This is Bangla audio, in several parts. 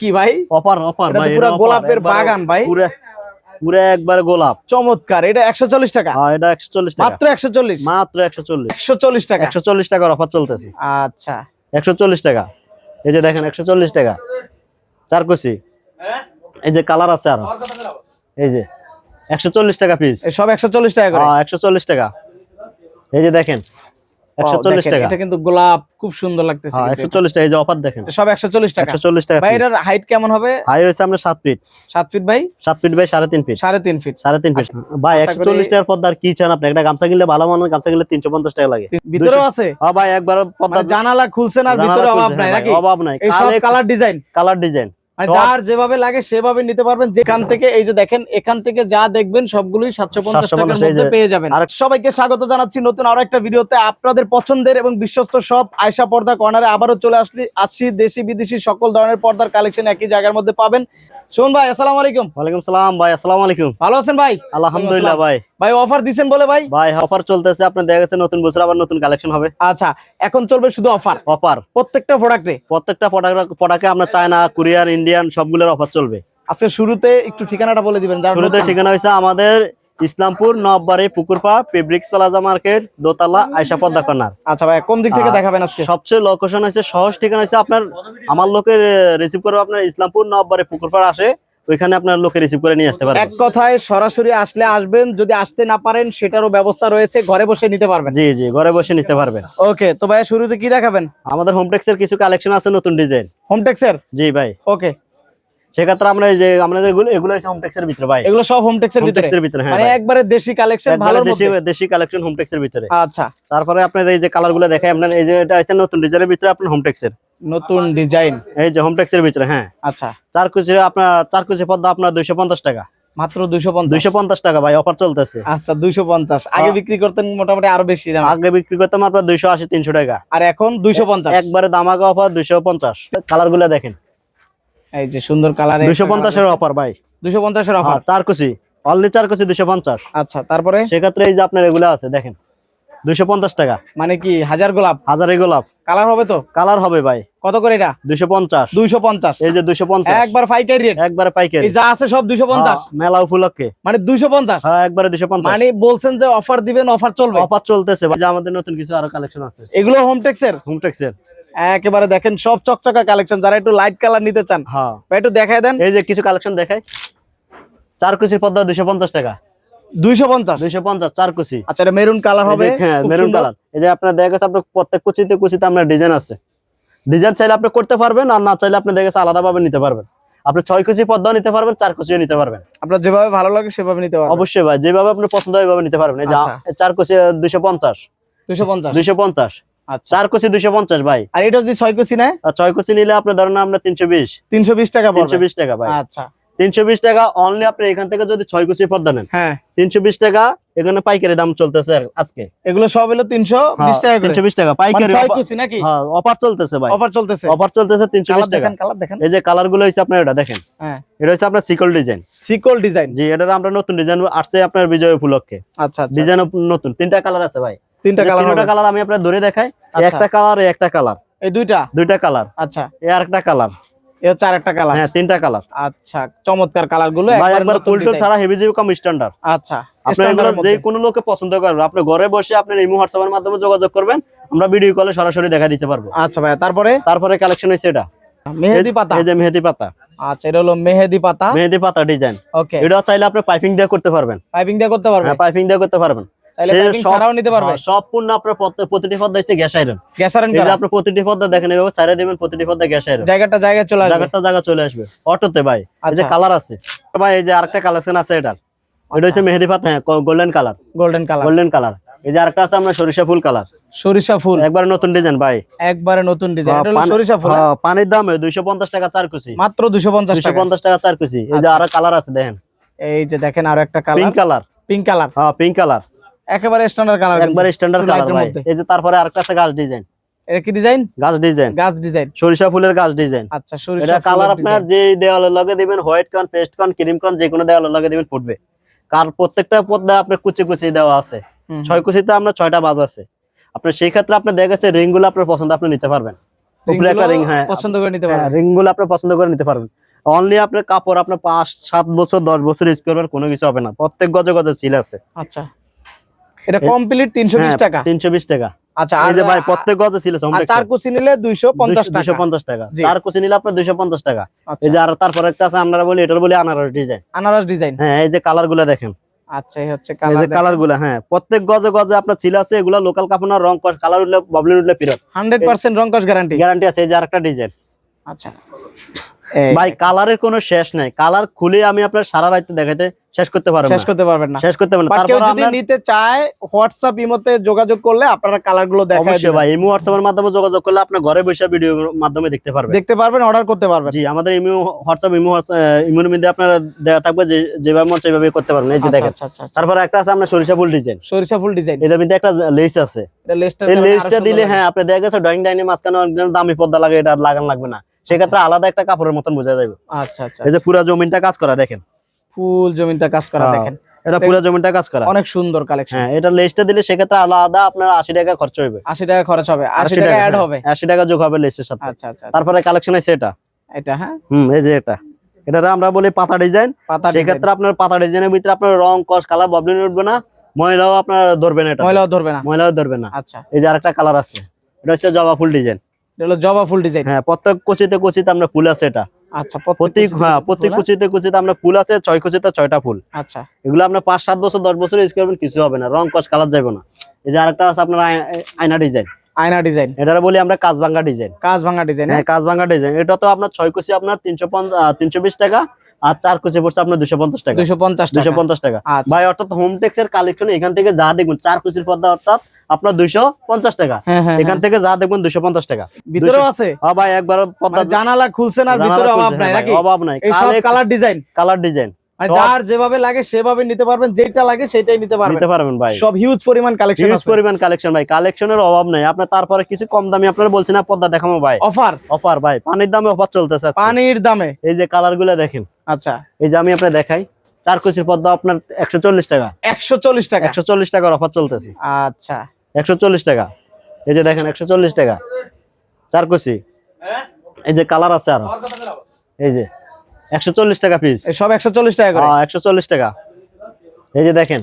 কি ভাই? এটা তো ভাই পুরা গোলাপের বাগান ভাই। পুরা পুরা একবার গোলাপ। চমৎকার এটা একশো চল্লিশ টাকা। হ্যাঁ এটা একশো চল্লিশ টাকা। মাত্র একশো চল্লিশ। মাত্র একশো চল্লিশ। একশো চল্লিশ টাকা। একশো চল্লিশ টাকার অফার চলতেছে। আচ্ছা। একশো চল্লিশ টাকা। এই যে দেখেন একশো চল্লিশ টাকা। চারকুচি এই যে কালার আছে আরও। এই যে একশো চল্লিশ টাকা পিস এই সব একশো চল্লিশ টাকা করে। হ্যাঁ একশো চল্লিশ টাকা। এই যে দেখেন একশো Wow, চল্লিশ দেখেন, টাকা। এটা কিন্তু গোলাপ খুব সুন্দর লাগতেছে হ্যাঁ টাকা এই যে অফার দেখেন। সব টাকা। একশো চল্লিশ টাকা ভাই এটার হাইট কেমন হবে? আমরা ফিট ফিট ভাই? ফিট বাই ফিট ফিট ভাই আশা একশো করি- চল্লিশ টাকার পদ্মার কি চান আপনি? একটা গামছা কিনলে ভালো মানের গামছা কিনলে তিনশো পঞ্চাশ টাকা লাগে। আছে? হ্যাঁ ভাই একবার মানে জানালা খুলছেন আর ভিতরে অভাব নাই নাকি? অভাব নাই। Colour design. Colour design. যার যেভাবে লাগে সেভাবে নিতে পারবেন। যেখান থেকে এই যে দেখেন এখান থেকে যা দেখবেন সবগুলোই সাতশো পঞ্চাশ টাকার মধ্যে পেয়ে যাবেন। আর সবাইকে স্বাগত জানাচ্ছি নতুন আরও একটা ভিডিওতে। আপনাদের পছন্দের এবং বিশ্বস্ত সব আয়সা পর্দা কর্নারে আবারও চলে আসলি আসছি। দেশি বিদেশি সকল ধরনের পর্দার কালেকশন একই জায়গার মধ্যে পাবেন। শুনুন ভাই আসসালামু আলাইকুম। ওয়ালাইকুম সালাম ভাই আসসালামু আলাইকুম। ভালো আছেন ভাই? আলহামদুলিল্লাহ ভাই। ভাই অফার বলে ভাই? ভাই অফার চলতেছে দেখা গেছে নতুন বছর আবার নতুন কালেকশন হবে। আচ্ছা এখন চলবে শুধু অফার অফার প্রত্যেকটা প্রোডাক্টে প্রত্যেকটা প্রোডাক্ট আপনার চায়না কোরিয়ান ইন্ডিয়ান সবগুলোর অফার চলবে। আজকে শুরুতে একটু ঠিকানাটা বলে দিবেন শুরুতে ঠিকানা হয়েছে আমাদের ইসলামপুর নববারে পুকুরপা ফেব্রিক্স প্লাজা মার্কেট দোতলা আয়সা পদ্মা কর্নার। আচ্ছা ভাই কোন দিক থেকে দেখাবেন আজকে? সবচেয়ে লোকেশন হয়েছে সহজ ঠিকানা হয়েছে আপনার আমার লোকের রিসিভ করবে আপনার ইসলামপুর নববারে পুকুরপাড় আসে। ওইখানে আপনার লোকে রিসিভ করে নিয়ে আসতে পারবেন। এক কথায় সরাসরি আসলে আসবেন যদি আসতে না পারেন সেটারও ব্যবস্থা রয়েছে ঘরে বসে নিতে পারবেন। জি জি ঘরে বসে নিতে পারবেন। ওকে তো ভাই শুরুতে কি দেখাবেন? আমাদের হোমটেক্স এর কিছু কালেকশন আছে নতুন ডিজাইন হোমটেক্সের জি ভাই। ওকে। সেক্ষেত্রে আমরা এই যে আমাদের এগুলো এগুলো হচ্ছে হোমটেক্স এর ভিতরে ভাই। এগুলো সব হোমটেক্সের ভিতরে? ভিতরে হ্যাঁ মানে একবারে দেশি কালেকশন ভালো দেশি দেশি কালেকশন হোমটেক্স এর ভিতরে। আচ্ছা। তারপরে আপনার এই যে কালারগুলো দেখাই আপনার এই যে এটা আছে নতুন ডিজাইনের ভিতরে আপনার হোমটেক্স এর। নতুন ডিজাইন এই যে হোমটেক্স এর ভিতরে হ্যাঁ। আচ্ছা। চার কুচি আপনার চার কুচি পদ্মা আপনার দুইশো পঞ্চাশ টাকা। মাত্র দুইশো দুইশো পঞ্চাশ টাকা ভাই অফার চলতেছে। আচ্ছা দুইশো পঞ্চাশ। আগে। বিক্রি করতেন মোটামুটি আরও বেশি দাম। আগে বিক্রি করতাম আপনার দুইশো আশি তিনশো টাকা। আর এখন দুইশো পঞ্চাশ। একবারে দামাকা অফার দুইশো পঞ্চাশ। কালারগুলো দেখেন। এই যে সুন্দর কালারে দুইশো পঞ্চাশের অফার ভাই। দুইশো পঞ্চাশের অফার চার কুচি। অনলি চার কুচি দুইশো পঞ্চাশ। আচ্ছা তারপরে? সেক্ষেত্রে এই যে আপনার এগুলো আছে দেখেন। দুইশো পঞ্চাশ টাকা। মানে কি হাজার গোলাপ? হাজারি গোলাপ। কালার হবে তো? কালার হবে ভাই। কত করে এটা? দুইশো পঞ্চাশ। দুইশো পঞ্চাশ। এই যে দুইশো পঞ্চাশ। একবার পাইকারি রেট একবারে পাইকারি। এই যা আছে সব দুইশো পঞ্চাশ। হ্যাঁ, মেলা উপলক্ষে। মানে দুইশো পঞ্চাশ? হ্যাঁ একবারে দুইশো পঞ্চাশ। মানে বলছেন যে অফার দিবেন অফার চলবে। অফার চলতেছে ভাই, যে আমাদের নতুন কিছু আরও কালেকশন আছে। এগুলো হোমটেক্সের হোমটেক্স এর একেবারে দেখেন সব চকচকা কালেকশন যারা একটু লাইট কালার নিতে চান হ্যাঁ। একটু দেখায় দেন। এই যে কিছু কালেকশন দেখাই। চার কুচির পদ্মা দুইশো পঞ্চাশ টাকা। দুইশো পঞ্চাশ? দুইশো পঞ্চাশ চার কুচি। আচ্ছা এটা মেরুন কালার হবে? হ্যাঁ মেরুন কালার। এই যে আপনার দেখা গেছে আপনার প্রত্যেক কুচিতে কুচিতে আপনার ডিজাইন আছে। ডিজাইন চাইলে আপনি করতে পারবেন আর না চাইলে আপনি দেখা গেছে আলাদা নিতে পারবেন। আপনি ছয় কুচি পদ্মাও নিতে পারবেন চার কুচিও নিতে পারবেন। আপনার যেভাবে ভালো লাগে সেভাবে নিতে পারবেন। অবশ্যই ভাই যেভাবে আপনি পছন্দ হয় নিতে পারবেন। এই যে আচ্ছা। চার কুচি দুইশো পঞ্চাশ। দুইশো পঞ্চাশ? দুইশো পঞ্চাশ। আচ্ছা। চার কুচি দুইশো পঞ্চাশ ভাই। আর এটা যদি ছয় কুচি নেয়? ছয় কুচি নিলে আপনার ধরেন আমরা তিনশো বিশ। তিনশো বিশ টাকা তিনশো বিশ টাকা ভাই। আচ্ছা। তিনশো বিশ টাকা অনলি আপনি এখান থেকে যদি ছয় কুচি পদ্মা নেন। হ্যাঁ। তিনশো বিশ টাকা এখানে পাইকারি দাম চলতেছে আজকে। এগুলো সব হলো তিনশো বিশ টাকা করে। তিনশো বিশ টাকা মানে পাইকারি নাকি? হ্যাঁ অফার চলতেছে ভাই। অফার চলতেছে। অফার চলতেছে তিনশো বিশ টাকা। কালার দেখেন। এই যে কালারগুলো আপনার এটা দেখেন। হ্যাঁ। এটা হচ্ছে আপনার সিকল ডিজাইন। সিকল ডিজাইন। জি এটার আমরা নতুন ডিজাইন আসছে আপনার বিজয় উপলক্ষে। আচ্ছা আচ্ছা। ডিজাইন নতুন তিনটা কালার আছে ভাই। তিনটা কালার তিনটা কালার আমি আপনার ধরে দেখাই আচ্ছা। একটা কালার একটা কালার। এই দুইটা? দুইটা কালার। আচ্ছা। এই আরেকটা কালার। এ হচ্ছে আরেকটা কালার হ্যাঁ তিনটা কালার আচ্ছা চমৎকার কালারগুলো একবার design। ছাড়া হেভি জিবি কম স্ট্যান্ডার্ড আচ্ছা আপনার এগুলো যে কোনো লোকে পছন্দ করবে আপনি ঘরে বসে আপনার ইমো হোয়াটসঅ্যাপের মাধ্যমে যোগাযোগ করবেন আমরা ভিডিও কলে সরাসরি দেখা দিতে পারব। আচ্ছা ভাই তারপরে? তারপরে কালেকশন হচ্ছে এটা। মেহেদি পাতা। এই যে মেহেদি পাতা। আচ্ছা এটা হলো মেহেদি পাতা। মেহেদি পাতা ডিজাইন ওকে এটা চাইলে আপনি পাইপিং দিয়ে করতে পারবেন। পাইপিং দিয়ে করতে পারবে হ্যাঁ পাইপিং দিয়ে করতে পারবেন। সব- হ্যাঁ, আপনার প্রতিটি পদ্মা হচ্ছে গ্যাস আয়রন। গ্যাসারেন এই যে প্রতিটি পদ্মা দেখেন এভাবে ছাড়ে দিবেন প্রতিটি পদ্মা গ্যাস আয়রন। জায়গাটা জায়গায় চলে আসবে। জায়গাটা জায়গা চলে আসবে। অটোতে ভাই এই যে আচ্ছা। কালার আছে। ভাই এই যে আরেকটা কালেকশন আছে এটার এটা হচ্ছে মেহেদি পাতা হ্যাঁ golden colour golden colour golden colour এই যে আরেকটা আছে আমরা সরিষা ফুল কালার সরিষা ফুল। একবার নতুন ডিজাইন ভাই। একবারে নতুন ডিজাইন এটা হলো সরিষা ফুল হ্যাঁ, পানির দাম দুইশো পঞ্চাশ টাকা চার কুচি। মাত্র পঞ্চাশ দুইশো টাকা পঞ্চাশ টাকা চার কুচি। এই যে আচ্ছা। আরও কালার আছে দেখেন। এই যে দেখেন আরও একটা colour pink colour pink colour হ্যাঁ পিঙ্ক কালার একেবারে স্ট্যান্ডার্ড কালার একবার স্ট্যান্ডার্ড কালার ভাই। এই যে তারপরে আরেকটা আছে গাছ ডিজাইন এটা কি ডিজাইন গাছ ডিজাইন গাছ ডিজাইন সরিষা ফুলের গাছ ডিজাইন আচ্ছা সরিষা এটা কালার আপনার যে দেওয়ালের লগে দিবেন হোয়াইট কন পেস্ট কন ক্রিম কন যে কোনো দেওয়ালের লগে দিবেন ফুটবে। কার প্রত্যেকটা পদ্মা আপনার কুচি কুচি দেওয়া আছে। ছয় কুচিতে আপনার ছয়টা বাজ আছে। আপনার সেই ক্ষেত্রে আপনার দেখা গেছে রিংগুলো আপনার পছন্দ আপনি নিতে পারবেন। উপরে একটা রিং হ্যাঁ। পছন্দ করে নিতে হ্যাঁ পারবেন। রিংগুলো আপনি পছন্দ করে নিতে পারবেন। অনলি আপনার কাপড় আপনার পাঁচ সাত বছর দশ বছর ইউজ করবেন কোনো কিছু হবে না। প্রত্যেক গজে গজে সিল আছে। আচ্ছা। এটা কমপ্লিট তিনশো বিশ টাকা। তিনশো বিশ টাকা। আচ্ছা হ্যাঁ, এই যে ভাই প্রত্যেক গজে আছে আর চার কুচি নিলে দুইশো পঞ্চাশ টাকা। দুইশো পঞ্চাশ টাকা। চার কুচি নিলে আপনার দুইশো পঞ্চাশ টাকা। আচ্ছা, এই যে আর তারপর একটা আছে আমরা বলি এটার বলি আনারস ডিজাইন আনারস ডিজাইন হ্যাঁ এই যে কালারগুলো দেখেন। আচ্ছা এই হচ্ছে এই যে কালার কালারগুলা হ্যাঁ প্রত্যেক গজে গজে আপনার ছিল আছে এগুলা লোকাল কাপড় রং কালার উঠলে বাবলিন উঠলে ফিরত। হান্ড্রেড পার্সেন্ট রংকশ গ্যারান্টি গ্যারান্টি আছে এই যে আরেকটা ডিজাইন আচ্ছা। ভাই কালারের কোনো শেষ নাই। কালার খুলে আমি আপনার সারা রাত দেখাইতে শেষ করতে পারব শেষ করতে পারবেন না। শেষ করতে পারব না। But কেউ তারপর যদি নিতে চায় হোয়াটসঅ্যাপ ইমোতে যোগাযোগ করলে আপনারা কালারগুলো দেখায় অবশ্যই ভাই ইমো হোয়াটসঅ্যাপের মাধ্যমে যোগাযোগ করলে আপনি ঘরে বসে ভিডিও মাধ্যমে দেখতে পারবেন। দেখতে পারবেন অর্ডার করতে পারবেন। জি আমাদের ইমো হোয়াটসঅ্যাপ ইমো ইমোর মধ্যে আপনারা দেওয়া থাকবে যে যেভাবে মন সেভাবে করতে পারবেন। এই যে আচ্ছা, দেখেন। আচ্ছা আচ্ছা। তারপরে একটা আছে আপনার সরিষা ফুল ডিজাইন সরিষা ফুল ডিজাইন এটার মধ্যে একটা লেস আছে। এই লেসটা দিলে হ্যাঁ আপনি দেখা গেছে ড্রয়িং ডাইনে মাঝখানে অনেক দামি পর্দা লাগে এটা আর লাগান লাগবে না। সেক্ষেত্রে আলাদা একটা কাপড়ের মতন বোঝা যাবে। আচ্ছা আচ্ছা। এই যে পুরা জমিনটা কাজ করা দেখেন। ফুল জমিনটা কাজ করা হ্যাঁ, দেখেন। এটা পুরা জমিনটা কাজ করা। অনেক সুন্দর কালেকশন হ্যাঁ এটা লেসটা দিলে সেক্ষেত্রে আলাদা আপনার আশি টাকা খরচ হবে। আশি টাকা খরচ হবে আশি টাকা অ্যাড হবে। আশি টাকা যোগ হবে লেসের সাথে। আচ্ছা আচ্ছা আচ্ছা। তারপরে কালেকশন আছে এটা। এটা হ্যাঁ? হুম এই যে এটা। এটা আমরা বলি পাতা ডিজাইন। পাতা সেক্ষেত্রে আপনার পাতা ডিজাইনের ভিতরে আপনার রং কস কালার ববলিন উঠবে না। ময়লাও আপনার ধরবে না এটা ময়লাও ধরবে না। ময়লাও ধরবে না। আচ্ছা। এই যে আরেকটা কালার আছে। এটা হচ্ছে জবা ফুল ডিজাইন। হলো জবা ফুল ডিজাইন হ্যাঁ প্রত্যেক কুচিতে কুচিতে আমরা ফুল আছে এটা। আচ্ছা প্রত্যেক হ্যাঁ প্রত্যেক কুচিতে কুচিতে আমরা ফুল আছে ছয় কুচিতে ছয়টা ফুল। আচ্ছা। এগুলো আপনার পাঁচ সাত বছর দশ বছর ইউজ করবেন কিছু হবে না। রং কালার যাবে না। এই যে আরেকটা আছে আপনার আয়- আয়না ডিজাইন আয়না ডিজাইন এটা বলি আমরা ডিজাইন ডিজাইন হ্যাঁ ডিজাইন এটা তো আপনার ছয় কুচি আপনার তিনশো তিনশো বিশ টাকা। আর চার কুচি পড়ছে আপনার দুশো পঞ্চাশ টাকা। দুশো পঞ্চাশ দুশো পঞ্চাশ টাকা। আচ্ছা। ভাই অর্থাৎ হোম টেক্স এর কালেকশন এখান থেকে যা দেখবেন চার কুচির পর্দা অর্থাৎ আপনার দুইশো পঞ্চাশ টাকা। হ্যাঁ হ্যাঁ এখান থেকে যা দেখবেন দুশো পঞ্চাশ টাকা। ভিতরেও আছে? হ্যাঁ ভাই একবার পর্দা মানে জানালা খুলছেন আর ভিতরে অভাব নাই হ্যাঁ অভাব নাই। কালার ডিজাইন কালার ডিজাইন মানে যার যেভাবে লাগে সেভাবে নিতে পারবেন যেটা লাগে সেটাই নিতে পারবেন। নিতে পারবেন ভাই। সব হিউজ পরিমাণ কালেকশন হিউজ পরিমাণ কালেকশন ভাই। কালেকশনের অভাব নাই। আপনার তারপরে কিছু কম দামি আপনারা বলছেন না পর্দা দেখাবো ভাই। অফার অফার ভাই। পানির দামে অফার চলতেছে পানির দামে? এই যে কালারগুলো দেখেন। আচ্ছা। এই যে আমি আপনার দেখাই চার কুচির পর্দা আপনার একশো চল্লিশ টাকা। একশো চল্লিশ টাকা? একশো চল্লিশ টাকার অফার চলতেছে। আচ্ছা। একশো চল্লিশ টাকা। এই যে দেখেন একশো চল্লিশ টাকা। চার কুচি এই যে কালার আছে আরও। এই যে। একশো চল্লিশ টাকা পিস সব একশো চল্লিশ টাকা করে? একশো চল্লিশ টাকা। এই যে দেখেন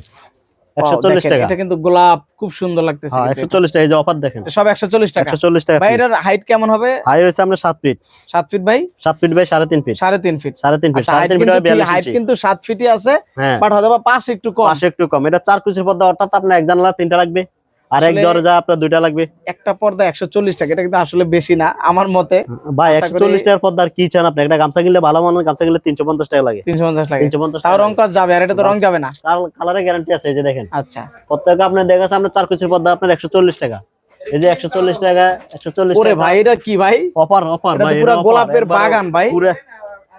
একশো Wow, চল্লিশ দেখেন, টাকা। এটা কিন্তু গোলাপ খুব সুন্দর লাগতেছে হ্যাঁ কিন্তু একশো চল্লিশ টাকা এই যে অফার দেখেন। সব একশো চল্লিশ টাকা। একশো চল্লিশ টাকা ভাই এটার হাইট কেমন হবে? হাই হয়েছে আমরা সাত ফিট সাত ফিট ভাই? সাত ফিট বাই সাড়ে তিন ফিট সাড়ে তিন ফিট সাড়ে তিন ফিট আচ্ছা সাড়ে হাইট তিন ফিট কিন্তু হাইট কিন্তু সাত ফিটই আছে হ্যাঁ। বাট হয়তো বা পাশ একটু কম। পাশে একটু কম। এটা চার কুচির পর্দা অর্থাৎ আপনার এক জানালা তিনটা লাগবে। আর এক দরজা আপনার দুইটা লাগবে। একটা পর্দা একশো চল্লিশ টাকা এটা কিন্তু আসলে বেশি না আমার মতে। ভাই একশো চল্লিশ টাকার পর্দা আর কি চান আপনি? একটা গামছা কিনলে ভালো মানের গামছা কিনলে তিনশো পঞ্চাশ টাকা লাগে। তিনশো পঞ্চাশ লাগে। তিনশো পঞ্চাশ তাও রং কাজ যাবে আর এটা তো রং যাবে না। কালারের গ্যারান্টি আছে এই যে দেখেন। আচ্ছা। প্রত্যেকে আপনার দেখা যাচ্ছে আপনার চার কুচির পর্দা আপনার একশো চল্লিশ টাকা। এই যে একশো চল্লিশ টাকা একশো চল্লিশ ওরে ভাই এটা কি ভাই? অফার অফার ভাই পুরা গোলাপের বাগান ভাই।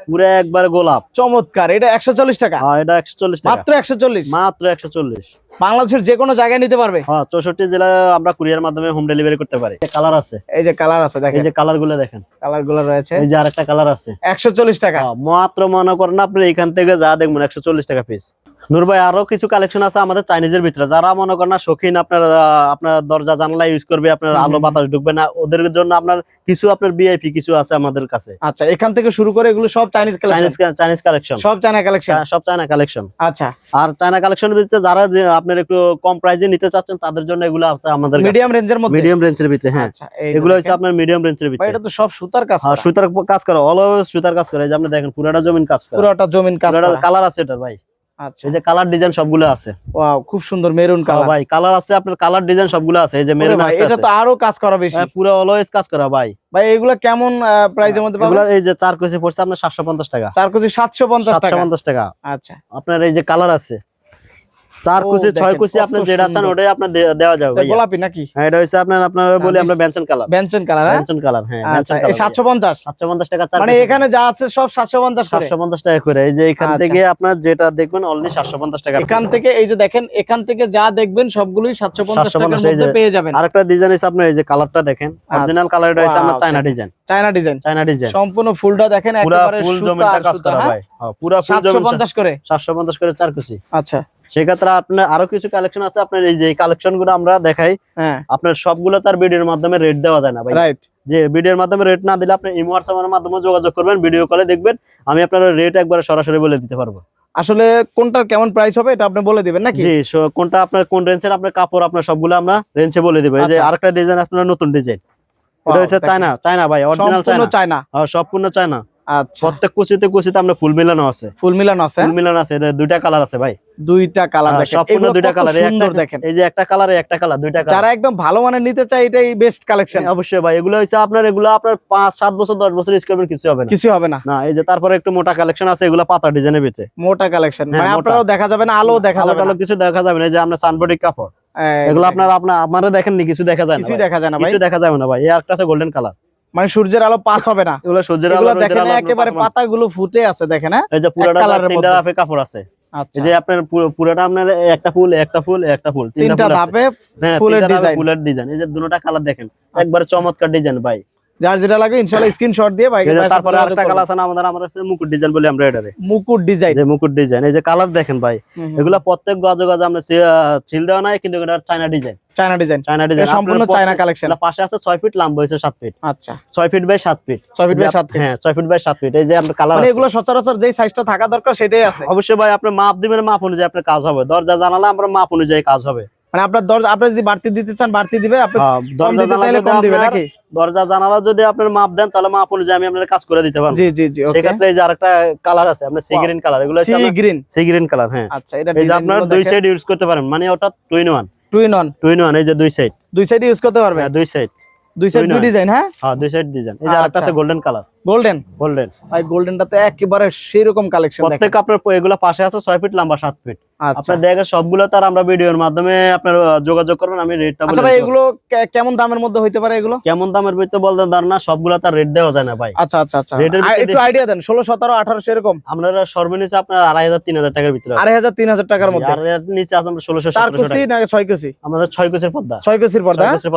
পুরা একবার গোলাপ। চমৎকার এটা একশো চল্লিশ টাকা। হ্যাঁ এটা একশো চল্লিশ মাত্র একশো চল্লিশ? মাত্র একশো চল্লিশ। বাংলাদেশের যে কোনো জায়গায় নিতে পারবে। হ্যাঁ চৌষট্টি জেলা আমরা কুরিয়ার মাধ্যমে হোম ডেলিভারি করতে পারি। কালার আছে। এই যে কালার আছে এই যে কালারগুলো দেখেন। কালারগুলো রয়েছে। এই যে আরেকটা কালার আছে। একশো চল্লিশ টাকা। হ্যাঁ, মাত্র মনে করেন আপনি এখান থেকে যা দেখবেন একশো চল্লিশ টাকা পিস নূর ভাই আরও কিছু কালেকশন আছে আমাদের চাইনিজের ভিতরে। যারা মনে করেন না শৌখিন আপনার আপনার দরজা জানলা ইউজ করবে আপনার আলো বাতাস ঢুকবে না। ওদের জন্য আপনার কিছু আপনার বিআইপি কিছু আছে আমাদের কাছে। আচ্ছা এখান থেকে শুরু করে এগুলো সব Chinese Chinese collection Chinese collection সব চায়না কালেকশন সব চায়না কালেকশন আচ্ছা। আর চায়না কালেকশন ভিতরে যারা আপনার একটু কম প্রাইসে নিতে চাচ্ছেন তাদের জন্য এগুলো আছে আমাদের মিডিয়াম রেঞ্জের মধ্যে? মিডিয়াম রেঞ্জের ভিতরে হ্যাঁ। আচ্ছা এগুলো হচ্ছে আপনার মিডিয়াম রেঞ্জের ভিতরে। এটা তো সব সুতার কাজ আর সুতার কাজ করে অলওয়েজ সুতার কাজ করে। এই যে আপনি দেখেন পুরোটা জমিন কাজ করে। পুরোটা জমিন কাজ করা। কালার আছে এটা ভাই। এই যে কালার ডিজাইন সবগুলো আছে। ওয়াও খুব সুন্দর মেরুন হ্যাঁ কালার ভাই কালার আছে আপনার কালার ডিজাইন সবগুলো আছে এই যে মেরুন ভাই এটা তো আরও কাজ করা বেশি। পুরো অলওয়েজ কাজ করা ভাই। ভাই এগুলো কেমন প্রাইসের মধ্যে এগুলো পাবেন? এই যে চার কোচি পড়ছে আপনার সাতশো পঞ্চাশ টাকা। চার কোচি সাতশো পঞ্চাশ টাকা। পঞ্চাশ টাকা। আচ্ছা। আপনার এই যে কালার আছে চার কুচি ছয় কুচি আপনি যেটা চান ওটাই আপনার দেওয়া যাবে গোলাপি নাকি? হ্যাঁ এটা হচ্ছে আপনার আপনার বলি হ্যাঁ, আমরা কালার। বেঞ্চন কালার হ্যাঁ? কালার হ্যাঁ আচ্ছা কালার সাতশো পঞ্চাশ? সাতশো পঞ্চাশ টাকা মানে এখানে যা আছে সব সাতশো পঞ্চাশ সাতশো পঞ্চাশ টাকা করে। এই যে এখান আচ্ছা। থেকে আপনার যেটা দেখবেন অলরেডি সাতশো পঞ্চাশ টাকা এখান থেকে এই যে দেখেন এখান থেকে যা দেখবেন সবগুলোই সাতশো পঞ্চাশ 750 টাকার মধ্যে পেয়ে যাবেন। আরেকটা ডিজাইন আছে আপনার এই যে কালারটা দেখেন। অরিজিনাল কালারটা হচ্ছে আপনার China design China design China design সম্পূর্ণ ফুলটা দেখেন একেবারে সুতা জমিটা সুতা, হ্যাঁ? ভাই। হ্যাঁ, পুরা ফুল সাতশো জমি পঞ্চাশ করে। সাতশো পঞ্চাশ করে চার কুচি। আচ্ছা। সেক্ষেত্রে আপনার আরও কিছু কালেকশন আছে আপনার এই যে কালেকশনগুলো আমরা দেখাই হ্যাঁ। আপনার সবগুলো তার ভিডিওর মাধ্যমে রেট দেওয়া যায় না ভাই। রাইট যে ভিডিওর মাধ্যমে রেট না দিলে আপনি ইমো হোয়াটসঅ্যাপের মাধ্যমে যোগাযোগ করবেন ভিডিও কলে দেখবেন আমি আপনার রেট একবার সরাসরি বলে দিতে পারব। আসলে কোনটার কেমন প্রাইস হবে এটা আপনি বলে দিবেন নাকি? জি কোনটা আপনার কোন রেঞ্জের আপনার কাপড় আপনার সবগুলো আমরা রেঞ্জে বলে দিব। এই যে আচ্ছা। আরেকটা ডিজাইন আপনার নতুন ডিজাইন এটা হচ্ছে চায়না চায়না ভাই অরিজিনাল চায়না চায়না হ্যাঁ, সম্পূর্ণ চায়না আচ্ছা। প্রত্যেক কুচিতে কুচিতে আমরা ফুল মিলানো আছে। ফুল মিলানো আছে? ফুল মিলানো আছে দুইটা কালার আছে ভাই। দুইটা কালার হ্যাঁ, সম্পূর্ণ দুইটা কালার সুন্দর দেখেন। এই যে একটা কালার একটা কালার দুইটা কালার। যারা একদম ভালো মানের নিতে চায় এটাই বেস্ট কালেকশন অবশ্যই ভাই এগুলো হচ্ছে আপনার এগুলো আপনার পাঁচ সাত বছর দশ বছর ইউজ করবেন কিছু হবে না। কিছু হবে না। না এই যে তারপরে একটু মোটা কালেকশন আছে এগুলো পাতা ডিজাইনের ভিতরে। মোটা কালেকশন হ্যাঁ, মানে। আপনারাও দেখা যাবে না আলো দেখা যাবে না। কিছু দেখা যাবে না এই যে আমরা সানবডি কাপড়। এগুলো দেখেন, আপনার আপনার আমারা দেখেননি কিছু দেখা যায় না ভাই। দেখা যায় না ভাই। কিছু দেখা যাবে না ভাই এই একটা আছে গোল্ডেন কালার মানে সূর্যের আলো পাস হবে না। এগুলো সূর্যের আলো দেখেন একেবারে পাতা- পাতাগুলো ফুটে আছে দেখেন হ্যাঁ? এই যে পুরোটা তিনটা ধাপে কাপড় আছে। আচ্ছা। এই যে আপনার পুরো- পুরোটা আপনার একটা ফুল একটা ফুল একটা ফুল তিনটা। ধাপে হ্যাঁ, ফুলের ডিজাইন। ফুলের ডিজাইন। এই যে দুটোটা কালার দেখেন। একবার চমৎকার ডিজাইন ভাই। যার যেটা লাগে ইনশাআল্লাহ স্ক্রিনশট দিয়ে ভাই তারপরে আরেকটা কালার আছে না আমাদের আমার আছে মুকুট ডিজাইন বলি আমরা এটারে। মুকুট ডিজাইন যে মুকুট ডিজাইন এই যে কালার দেখেন ভাই এগুলা প্রত্যেক গজে গজে আমরা ছিল দেওয়া নাই কিন্তু এটা China design China design China design সম্পূর্ণ চায়না কালেকশন পাশে আছে ছয় ফিট লম্বা হয়েছে সাত ফিট আচ্ছা। ছয় ফিট বাই সাত ফিট ছয় ফিট বাই সাত ফিট হ্যাঁ ছয় ফিট বাই সাত ফিট এই যে আপনার কালার মানে এগুলো সচরাচর যেই সাইজটা থাকা দরকার সেটাই আছে। অবশ্যই ভাই আপনি মাপ দিবেন মাপ অনুযায়ী আপনার কাজ হবে। দরজা জানালে আমরা মাপ অনুযায়ী কাজ হবে। মানে আপনার দরজা আপনি যদি বাড়তি দিতে চান বাড়তি দিবে আপনি হ্যাঁ, কম দিতে চাইলে কম দিবে নাকি? দরজা জানালা যদি আপনার মাপ দেন তাহলে মাপ অনুযায়ী আমি আপনার কাজ করে দিতে পারব। জি জি জি ওকে। সেক্ষেত্রে এই যে আরেকটা কালার আছে আপনার সি গ্রিন কালার এগুলো sea green sea green colour হ্যাঁ। আচ্ছা এটা এই যে আপনার দুই সাইড ইউজ করতে পারেন মানে ওটা twin one twin two twin one এই যে দুই সাইড দুই সাইড ইউজ করতে পারবে হ্যাঁ দুই সাইড দুই সাইড দুই ডিজাইন হ্যাঁ? হ্যাঁ দুই সাইড ডিজাইন এই যে আরেকটা আচ্ছা। আছে গোল্ডেন কালার গোল্ডেন গোল্ডেন ভাই একেবারে সেই রকম কালেকশন দেখেন। প্রত্যেক আপনার এগুলো পাশে আছে ছয় ফিট লম্বা সাত ফিট আচ্ছা। আপনার দেখে সবগুলো তার আমরা ভিডিওর মাধ্যমে আপনার যোগাযোগ করবেন আমি রেটটা আচ্ছা ভাই এগুলো কেমন দামের মধ্যে হইতে পারে এগুলো? কেমন দামের ভিতরে বলতে দাঁড় না সবগুলো তার রেট দেওয়া যায় না ভাই। আচ্ছা আচ্ছা আচ্ছা। রেটের একটু আইডিয়া দেন ষোলো সতেরো আঠারোশো এরকম আপনারা সর্বনিম্ন আপনার আড়াই হাজার তিন হাজার টাকার ভিতরে আছে। আড়াই হাজার তিন হাজার টাকার মধ্যে। আর নিচে আছে আমরা ষোলোশো চার সতেরোশো কুচি না ছয় কুচি আমাদের ছয় কোচের পর্দা। ছয় কুচির পর্দা হ্যাঁ? পর্দা।